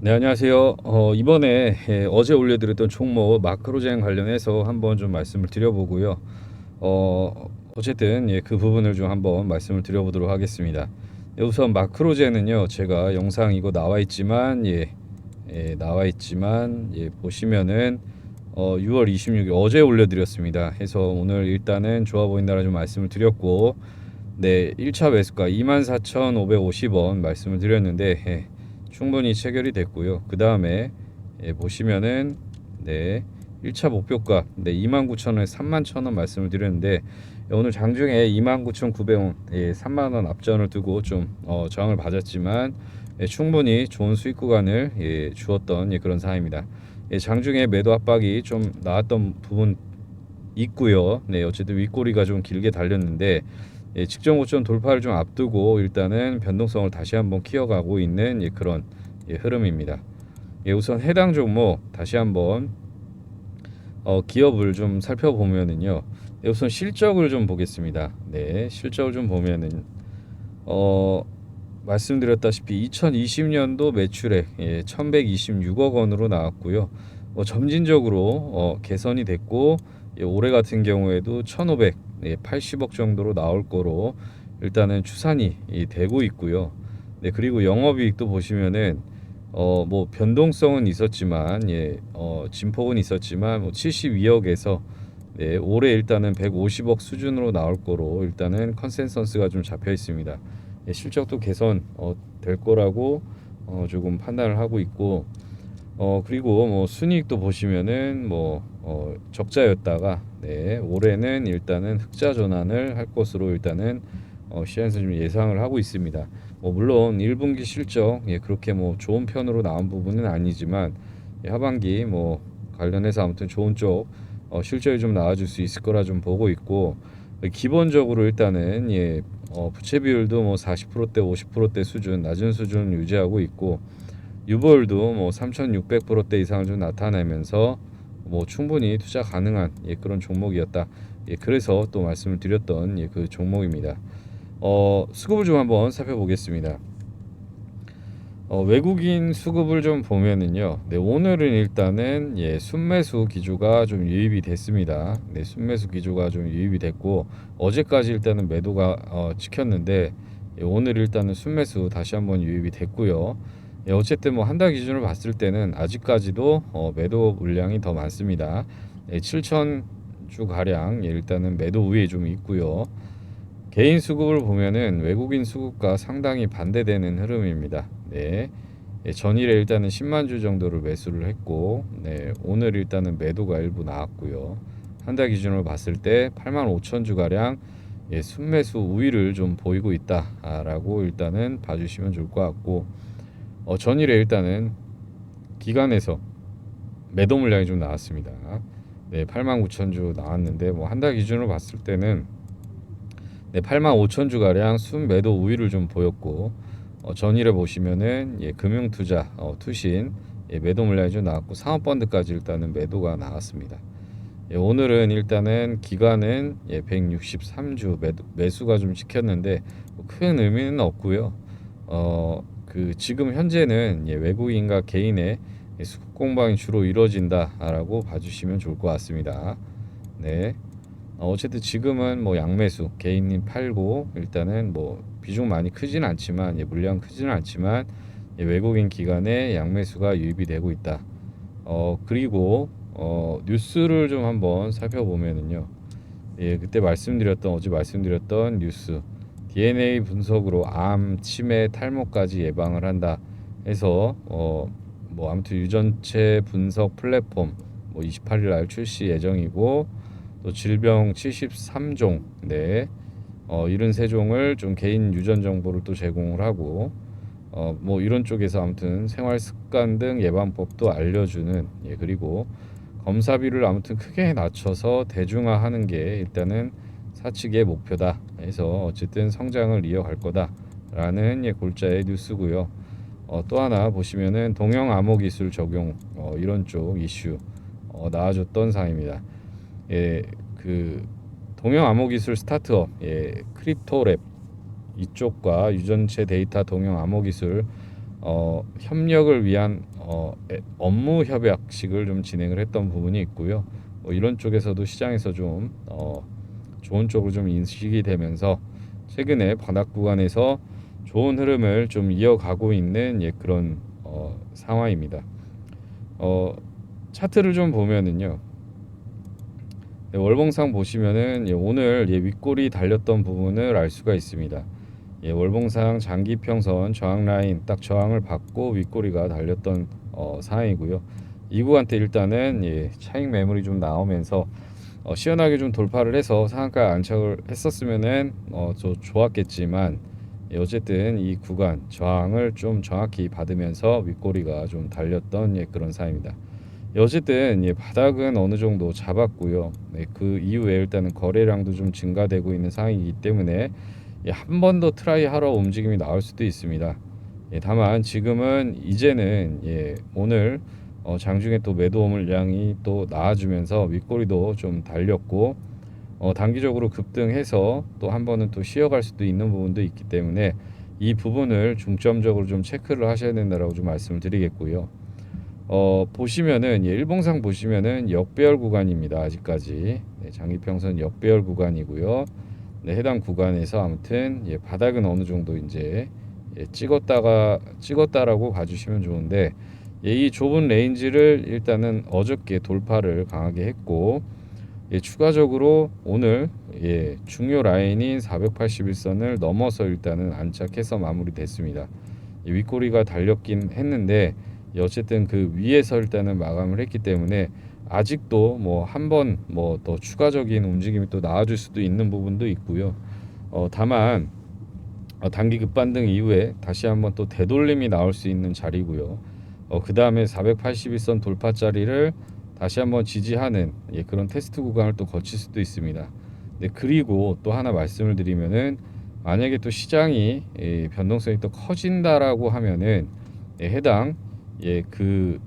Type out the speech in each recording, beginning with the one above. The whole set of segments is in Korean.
네, 안녕하세요. 어, 이번에 예, 어제 올려드렸던 총목 마크로젠 관련해서 한번 좀 말씀을 드려보고요. 어, 어쨌든 예, 그 부분을 좀 한번 말씀을 드려보도록 하겠습니다. 예, 우선 마크로젠은요, 제가 영상 이거 나와 있지만 예, 예, 나와 있지만 예, 보시면은 어, 6월 26일 어제 올려드렸습니다. 해서 오늘 일단은 좋아 보인다라 좀 말씀을 드렸고, 네, 1차 매수가 24,550원 말씀을 드렸는데. 예, 충분히 체결이 됐고요. 그 다음에 예, 보시면은 네 1차 목표가 네 29,000원에 31,000원 말씀을 드렸는데 예, 오늘 장중에 29,900원 예, 3만원 앞전을 두고 좀 어, 저항을 받았지만 예, 충분히 좋은 수익 구간을 예, 주었던 예, 그런 상황입니다. 예, 장중에 매도 압박이 좀 나왔던 부분 있고요. 네 어쨌든 윗꼬리가 좀 길게 달렸는데 예, 직전 고점 돌파를 좀 앞두고 일단은 변동성을 다시 한번 키워가고 있는 예, 그런 예, 흐름입니다. 예, 우선 해당 종목 다시 한번 어, 기업을 좀 살펴보면은요. 예, 우선 실적을 좀 보겠습니다. 네, 실적을 좀 보면은 어, 말씀드렸다시피 2020년도 매출액 예, 1,126억 원으로 나왔고요. 뭐 점진적으로 어, 개선이 됐고 예, 올해 같은 경우에도 1,500 예, 80억 정도로 나올 거로 일단은 추산이 이, 되고 있고요. 네, 그리고 영업이익도 보시면은 어, 뭐 변동성은 있었지만 예, 어, 진폭은 있었지만 뭐 72억에서 네, 올해 일단은 150억 수준으로 나올 거로 일단은 컨센서스가 좀 잡혀 있습니다. 예, 실적도 개선 어, 될 거라고 어, 조금 판단을 하고 있고 어 그리고 뭐 순이익도 보시면은 뭐 어, 적자였다가 네, 올해는 일단은 흑자 전환을 할 것으로 일단은 어, 시장에서 좀 예상을 하고 있습니다. 뭐 물론 1분기 실적 예, 그렇게 뭐 좋은 편으로 나온 부분은 아니지만 예, 하반기 뭐 관련해서 아무튼 좋은 쪽 어, 실적이 좀 나와줄 수 있을 거라 좀 보고 있고 기본적으로 일단은 예, 어, 부채 비율도 뭐 40%대 50%대 수준 낮은 수준 유지하고 있고 유볼도 뭐 3,600%대 이상을 좀 나타내면서 뭐 충분히 투자 가능한 예, 그런 종목이었다. 예, 그래서 또 말씀을 드렸던 예, 그 종목입니다. 어, 수급을 좀 한번 살펴보겠습니다. 어, 외국인 수급을 좀 보면은요. 네, 오늘은 일단은 예, 순매수 기조가 좀 유입이 됐습니다. 네, 순매수 기조가 좀 유입이 됐고 어제까지 일단은 매도가 어, 지켰는데 예, 오늘 일단은 순매수 다시 한번 유입이 됐고요. 예, 어쨌든 뭐 한 달 기준으로 봤을 때는 아직까지도 어, 매도 물량이 더 많습니다. 예, 7천 주 가량 예, 일단은 매도 우위에 좀 있고요. 개인 수급을 보면은 외국인 수급과 상당히 반대되는 흐름입니다. 네. 예, 전일에 일단은 10만 주 정도를 매수를 했고, 네, 오늘 일단은 매도가 일부 나왔고요. 한 달 기준으로 봤을 때 8만 5천 주 가량 예, 순매수 우위를 좀 보이고 있다라고 일단은 봐주시면 좋을 것 같고, 어, 전일에 일단은 기간에서 매도 물량이 좀 나왔습니다. 네, 8만 9천 주 나왔는데 뭐 한 달 기준으로 봤을 때는 네, 8만 5천 주 가량 순 매도 우위를 좀 보였고 어, 전일에 보시면은 예, 금융 투자 어, 투신 예, 매도 물량이 좀 나왔고 상업 펀드까지 일단은 매도가 나왔습니다. 예, 오늘은 일단은 기간은 예, 163주 매도, 매수가 좀 지켰는데 뭐 큰 의미는 없고요. 어, 그 지금 현재는 예, 외국인과 개인의 예, 수급 공방이 주로 이루어진다라고 봐주시면 좋을 것 같습니다. 네. 어, 어쨌든 지금은 뭐 양매수 개인이 팔고 일단은 뭐 비중 많이 크진 않지만 예, 물량 크지는 않지만 예, 외국인 기관의 양매수가 유입이 되고 있다. 어 그리고 어 뉴스를 좀 한번 살펴보면은요. 예 그때 말씀드렸던 어제 말씀드렸던 뉴스 DNA 분석으로 암, 치매, 탈모까지 예방을 한다 해서 어 뭐 아무튼 유전체 분석 플랫폼 뭐 28일 날 출시 예정이고 또 질병 73종, 네, 어, 73종을 좀 개인 유전 정보를 또 제공을 하고, 어, 뭐 이런 쪽에서 아무튼 생활 습관 등 예방법도 알려주는, 예, 그리고 검사비를 아무튼 크게 낮춰서 대중화하는 게 일단은 사측의 목표다. 해서 어쨌든 성장을 이어갈 거다라는 예, 골자의 뉴스고요. 어, 또 하나 보시면은 동형 암호 기술 적용 어, 이런 쪽 이슈 어, 나와줬던 사항입니다. 예, 그 동형 암호 기술 스타트업 예, 크립토랩 이쪽과 유전체 데이터 동형 암호 기술 어, 어, 협력을 위한 어, 에- 업무 협약식을 좀 진행을 했던 부분이 있고요. 뭐 이런 쪽에서도 시장에서 좀 어, 좋은 쪽으로 좀 인식이 되면서 최근에 바닥 구간에서 좋은 흐름을 좀 이어가고 있는 예, 그런 어, 상황입니다. 어, 차트를 좀 보면은요. 네, 월봉상 보시면은 예, 오늘 예, 윗골이 달렸던 부분을 알 수가 있습니다. 예, 월봉상 장기 평선 저항 라인 딱 저항을 받고 윗골이가 달렸던 어, 상황이고요. 이 구간 때 일단은 예, 차익 매물이 좀 나오면서 어, 시원하게 좀 돌파를 해서 상한가 안착을 했었으면은 어, 저 좋았겠지만 예, 어쨌든 이 구간 저항을 좀 정확히 받으면서 윗꼬리가 좀 달렸던 예, 그런 상황입니다. 예, 어쨌든 예, 바닥은 어느 정도 잡았고요. 네, 그 이후에 일단은 거래량도 좀 증가되고 있는 상황이기 때문에 예, 한 번 더 트라이 하러 움직임이 나올 수도 있습니다. 예, 다만 지금은 이제는 예, 오늘 어, 장중에 또 매도 물량이 또 나와주면서 윗꼬리도 좀 달렸고 어, 단기적으로 급등해서 또 한 번은 또 쉬어갈 수도 있는 부분도 있기 때문에 이 부분을 중점적으로 좀 체크를 하셔야 된다라고 좀 말씀을 드리겠고요. 어, 보시면은 예, 일봉상 보시면은 역배열 구간입니다. 아직까지 네, 장기평선 역배열 구간이고요. 네, 해당 구간에서 아무튼 예, 바닥은 어느 정도 이제 예, 찍었다가 찍었다라고 봐주시면 좋은데 예, 이 좁은 레인지를 일단은 어저께 돌파를 강하게 했고 예, 추가적으로 오늘 예, 중요 라인인 481선을 넘어서 일단은 안착해서 마무리됐습니다. 예, 윗꼬리가 달렸긴 했는데 예, 어쨌든 그 위에서 일단은 마감을 했기 때문에 아직도 뭐 한 번 뭐 더 추가적인 움직임이 또 나와줄 수도 있는 부분도 있고요. 어, 다만 어, 단기 급반등 이후에 다시 한번 또 되돌림이 나올 수 있는 자리고요. 어, 그 다음에 481선 돌파 자리를 다시 한번 지지하는 예, 그런 테스트 구간을 또 거칠 수도 있습니다. 네, 그리고 또 하나 말씀을 드리면은 만약에 또 시장이 예, 변동성이 또 커진다라고 하면은 예, 해당 예, 그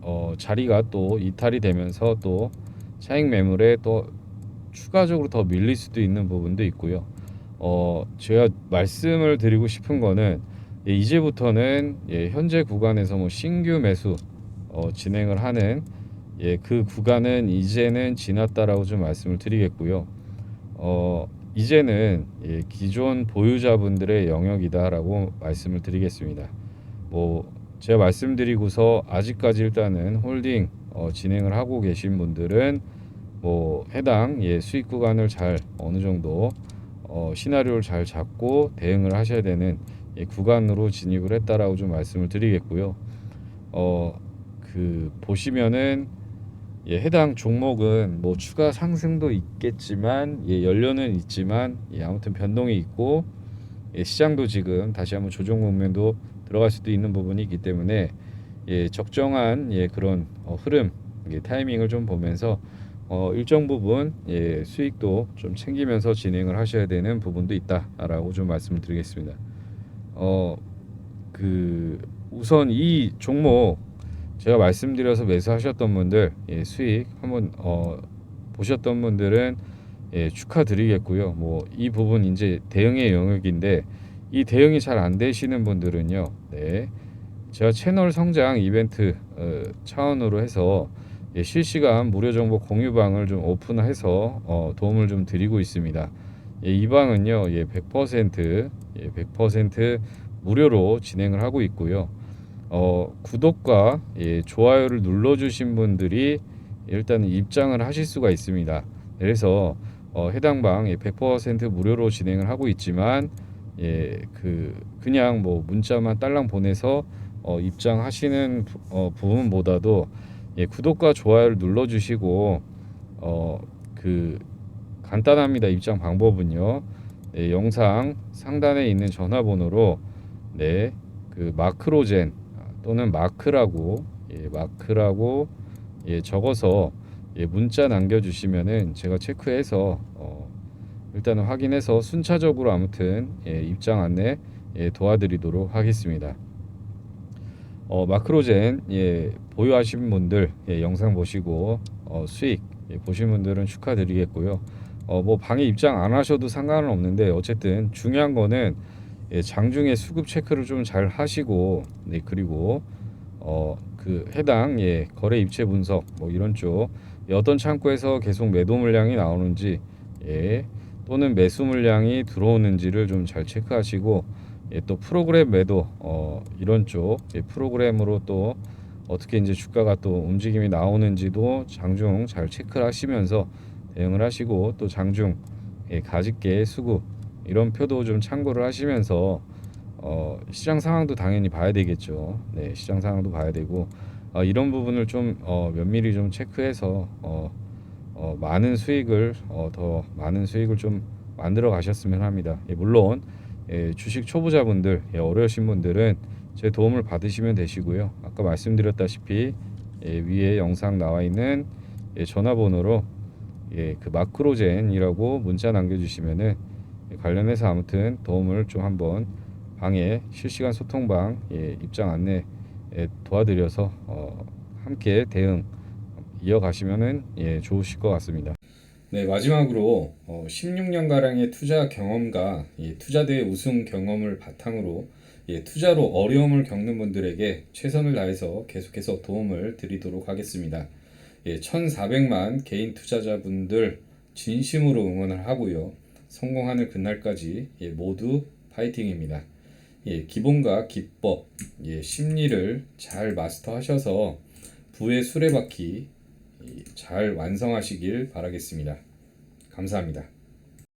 어, 자리가 또 이탈이 되면서 또 차익 매물에 또 추가적으로 더 밀릴 수도 있는 부분도 있고요. 어, 제가 말씀을 드리고 싶은 거는 예, 이제부터는 예, 현재 구간에서 뭐 신규 매수 어, 진행을 하는 예, 그 구간은 이제는 지났다라고 좀 말씀을 드리겠고요. 어, 이제는 예, 기존 보유자분들의 영역이다라고 말씀을 드리겠습니다. 뭐 제가 말씀드리고서 아직까지 일단은 홀딩 어, 진행을 하고 계신 분들은 뭐 해당 예, 수익 구간을 잘 어느 정도 어, 시나리오를 잘 잡고 대응을 하셔야 되는 예, 구간으로 진입을 했다라고 좀 말씀을 드리겠고요. 어, 그 보시면은 예, 해당 종목은 뭐 추가 상승도 있겠지만 예, 연료는 있지만 예, 아무튼 변동이 있고 예, 시장도 지금 다시 한번 조정 국면도 들어갈 수도 있는 부분이 있기 때문에 예, 적정한 예, 그런 어, 흐름 예, 타이밍을 좀 보면서 어, 일정 부분 예, 수익도 좀 챙기면서 진행을 하셔야 되는 부분도 있다라고 좀 말씀을 드리겠습니다. 어, 그 우선 이 종목 제가 말씀드려서 매수하셨던 분들 예, 수익 한번 어, 보셨던 분들은 예, 축하드리겠고요. 뭐 이 부분 이제 대응의 영역인데 이 대응이 잘 안 되시는 분들은요. 네. 제가 채널 성장 이벤트 어, 차원으로 해서 예, 실시간 무료 정보 공유방을 좀 오픈해서 어, 도움을 좀 드리고 있습니다. 예, 이 방은요, 예, 100% 예, 100% 무료로 진행을 하고 있고요. 어, 구독과 예, 좋아요를 눌러주신 분들이 일단 입장을 하실 수가 있습니다. 그래서 어, 해당 방100% 무료로 진행을 하고 있지만 예, 그 그냥 뭐 문자만 딸랑 보내서 어, 입장하시는 부- 어, 부분보다도 예, 구독과 좋아요를 눌러주시고 어, 그 간단합니다. 입장 방법은요. 네, 영상 상단에 있는 전화번호로 네, 그 마크로젠 또는 마크라고 예, 마크라고 예, 적어서 예, 문자 남겨주시면은 제가 체크해서 어, 일단은 확인해서 순차적으로 아무튼 예, 입장 안내 예, 도와드리도록 하겠습니다. 어, 마크로젠 예, 보유하신 분들 예, 영상 보시고 어, 수익 예, 보신 분들은 축하드리겠고요. 어, 뭐 방에 입장 안 하셔도 상관은 없는데 어쨌든 중요한 거는 예, 장중에 수급 체크를 좀 잘 하시고 네 그리고 어 그 해당 예 거래 입체 분석 뭐 이런 쪽 예, 어떤 창구에서 계속 매도 물량이 나오는지 예 또는 매수 물량이 들어오는지를 좀 잘 체크하시고 예, 또 프로그램 매도 어 이런 쪽 예, 프로그램으로 또 어떻게 이제 주가가 또 움직임이 나오는지도 장중 잘 체크를 하시면서 대 응을 하시고 또 장중 예, 가집게 수급 이런 표도 좀 참고를 하시면서 어, 시장 상황도 당연히 봐야 되겠죠. 네, 시장 상황도 봐야 되고 어, 이런 부분을 좀 어, 면밀히 좀 체크해서 어, 어, 많은 수익을 어, 더 많은 수익을 좀 만들어 가셨으면 합니다. 예, 물론 예, 주식 초보자분들 예, 어려우신 분들은 제 도움을 받으시면 되시고요. 아까 말씀드렸다시피 예, 위에 영상 나와 있는 예, 전화번호로 예, 그 마크로젠이라고 문자 남겨주시면은 예, 관련해서 아무튼 도움을 좀 한번 방에 실시간 소통방 예, 입장 안내 예, 도와드려서 어, 함께 대응 이어가시면은 예, 좋으실 것 같습니다. 네 마지막으로 어, 16년 가량의 투자 경험과 예, 투자대회 우승 경험을 바탕으로 예, 투자로 어려움을 겪는 분들에게 최선을 다해서 계속해서 도움을 드리도록 하겠습니다. 예, 1,400만 개인 투자자분들 진심으로 응원을 하고요. 성공하는 그날까지 예, 모두 파이팅입니다. 예, 기본과 기법, 예, 심리를 잘 마스터하셔서 부의 수레바퀴 예, 잘 완성하시길 바라겠습니다. 감사합니다.